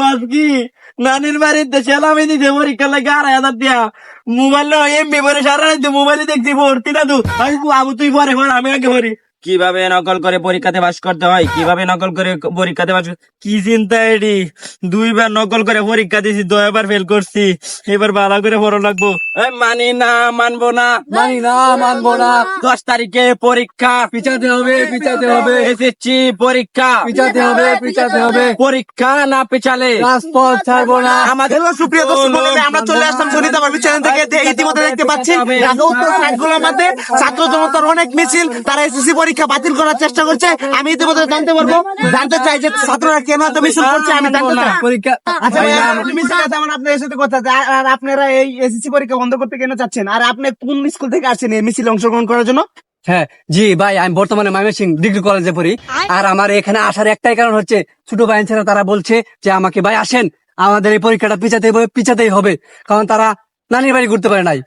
কস কি? নানির বাড়িতে ছেলাম এই দিতে পরীক্ষা লাগে আড়াই হাজার দিয়া। মোবাইল এমবি পরে সারা মোবাইলে দেখছি ভর্তি না তু। আমি আবু, তুই পরে পর আমি আগে পড়ি। কীভাবে নকল করে পরীক্ষাতে পাস করতে হয়? কীভাবে নকল করে পরীক্ষাতে পাস কি চিন্তা এডি দুইবার নকল করে পরীক্ষা দিছি দয়াবার ফেল করছি। এবার ভালো করে পড়ো লাগবো। মানি না মানবো না। মানি না মানবো না। দশ তারিখে পরীক্ষা পিছাতে হবে পিছাতে হবে। এসেছি পরীক্ষা। পিছাতে হবে পিছাতে হবে। পরীক্ষা না পেছালে। রাজপথ ছাড়বো না। আমাদের সুপ্রিয় দর্শক আমরা চলে আসলাম সুনিতা বাবু চ্যানেল থেকে। ইতিমধ্যে দেখতে পাচ্ছি ছাত্র জনতার অনেক মিছিল তারা এসএসসি পরীক্ষা বাতিল করার চেষ্টা করছে আমি ইতিমধ্যে জানতে পারব। জানতে চাই যে ছাত্ররা কেন এত মিছিল করছে আমি জানতে চাই। পরীক্ষা আচ্ছা আপনার সাথে কথা আর- আপনারা এই এসএসসি পরীক্ষা বন্ধ করতে কেন চাচ্ছেন? আর আপনি কোন স্কুল থেকে আসছেন এই মিছিলে অংশগ্রহণ করার জন্য? হ্যাঁ জি ভাই আমি বর্তমানে ময়মনসিং ডিগ্রি কলেজে পড়ি। আর আমার এখানে আসার একটাই কারণ হচ্ছে ছোট ভাই ছেলে তারা বলছে যে আমাকে ভাই আসেন আমাদের এই পরীক্ষাটা পিছাতে হবে পিছাতেই হবে। কারণ তারা নানির বাড়ি ঘুরতে পারে নাই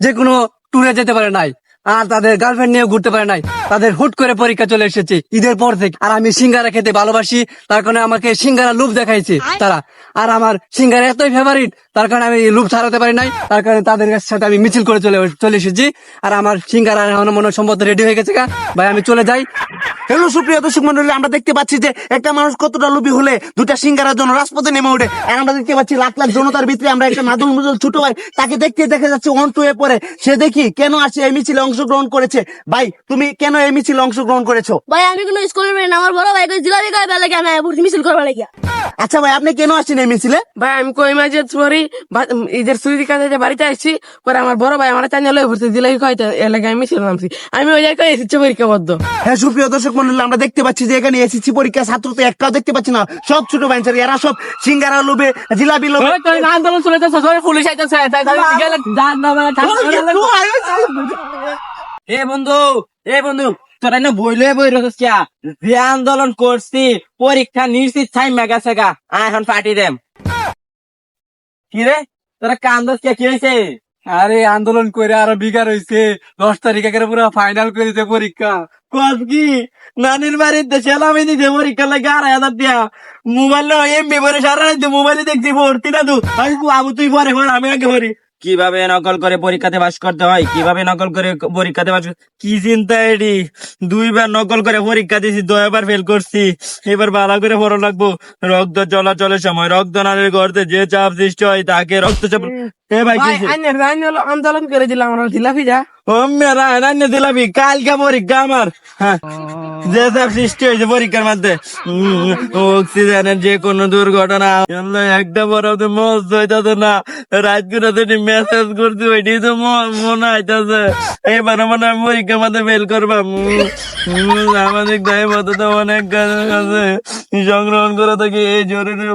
যে কোনো ট্যুরে যেতে পারে নাই। আর তাদের গার্লফ্রেন্ড নিয়েও ঘুরতে পারে নাই। তাদের হুট করে পরীক্ষা চলে এসেছে ঈদের পর থেকে। আর আমি সিঙ্গারা খেতে ভালোবাসি, তার কারণে আমাকে সিঙ্গারা লুপ দেখাইছে তারা। আর আমার সিঙ্গারা এতই ফেভারিট তার কারণে আমি লুপ ছাড়াতে পারি নাই, তার কারণে তাদের সাথে আমি মিছিল করে চলে চলে এসেছি। আর আমার সিঙ্গারা এখন মনে সম্ভবত রেডি হয়ে গেছে। ভাই, আমি চলে যাই। হ্যালো সুপ্রিয় দর্শক মন্ডলী, আমরা দেখতে পাচ্ছি যে একটা মানুষ কতটা লোভী হলে দুটা সিঙ্গারার জন্য রাজপথে নেমে ওঠে। আর আমরা দেখতে পাচ্ছি লাখ লাখ জনতার ভিতরে আমরা একটা নাদুল মুদুল ছোট ভাই, তাকে দেখতে দেখা যাচ্ছে অন টু এ পরে সে দেখি, কেন আসে এই মিছিলে? অংশগ্রহণ করেছে। ভাই তুমি কেন এই মিছিলে অংশগ্রহণ করেছ? ভাই আমি কোনো স্কুলের মেয়ে না আমার বড় ভাই কই জিলাপি খাই বেলা কেন ভর্তি মিছিল করবা লাগি আচ্ছা ভাই আপনি কেন আসছেন এই মিছিলে? ভাই আমি কই মাঝে পরি ঈদের ছুটি কাছে যে বাড়িতে আসছি পরে আমার বড় ভাই আমার চাঞ্জা লয়ে ভরছে জিলাই খাইতে এলাকা আমি ছিল নামছি। আমি ওই জায়গায় এসেছি পরীক্ষা বদ্ধ হ্যাঁ সুপ্রিয় দর্শক মন্ডলী আমরা দেখতে পাচ্ছি যে এখানে এসেছি পরীক্ষা ছাত্র তো একটাও দেখতে পাচ্ছি না। সব ছোট বেঞ্চার এরা সব সিঙ্গারা লোভে জিলাপি লোভে। আন্দোলন চলে যাচ্ছে সবাই পুলিশ আইতেছে তাই তাই গেলে জান না মানে এ বন্ধু এ বন্ধু, তোরা না বইলে বই রয়েছিস কিয়া? যে আন্দোলন করছি, পরীক্ষা নিশ্চিত ছাই মেগা সেগা এখন পার্টি দেম। কি রে? তোরা কান্দস কে কি হয়েছে আরে, আন্দোলন করে আরও বিঘা রয়েছে দশ তারিখ একেবারে পুরো ফাইনাল করে দিতে পরীক্ষা। কস কি? নানির বাড়িতে ছেলাম এই দিতে পরীক্ষা লাগে আড়াই হাজার দিয়া। মোবাইল এমবি পরে সারা মোবাইলে দেখছি, ভর্তি না তু। আমি আবু, তুই পর আমি আগে পড়ি। কীভাবে নকল করে পরীক্ষাতে পাস করতে হয়? কীভাবে নকল করে পরীক্ষাতে পাস কি চিন্তা এটি দুইবার নকল করে পরীক্ষা দিছি দয়াবার ফেল করছি। এবার ভালো করে বড় লাগবো। রক্ত চলাচলের সময় রক্ত নালীর গর্তে যে চাপ সৃষ্টি হয় তাকে রক্ত চাপ এ ভাই আন্দোলন করে দিলাম আমরা জিলাপি যা কালকে পরীক্ষা আমার। হ্যাঁ। যে সব সৃষ্টি হয়েছে পরীক্ষার মধ্যে। অক্সিজেনের যে কোনো দুর্ঘটনা। একটা বড় মস্ত হইতাছে না। রাত করে মেসেজ করছি ওইটি তো মনে হইতাছে। এবার মনে হয় পরীক্ষার মধ্যে ফেল করবা উম, উম, আমাদের দায় মতো তো অনেক কাজ আছে। সংগ্রহণ করে থাকি এই জরুরি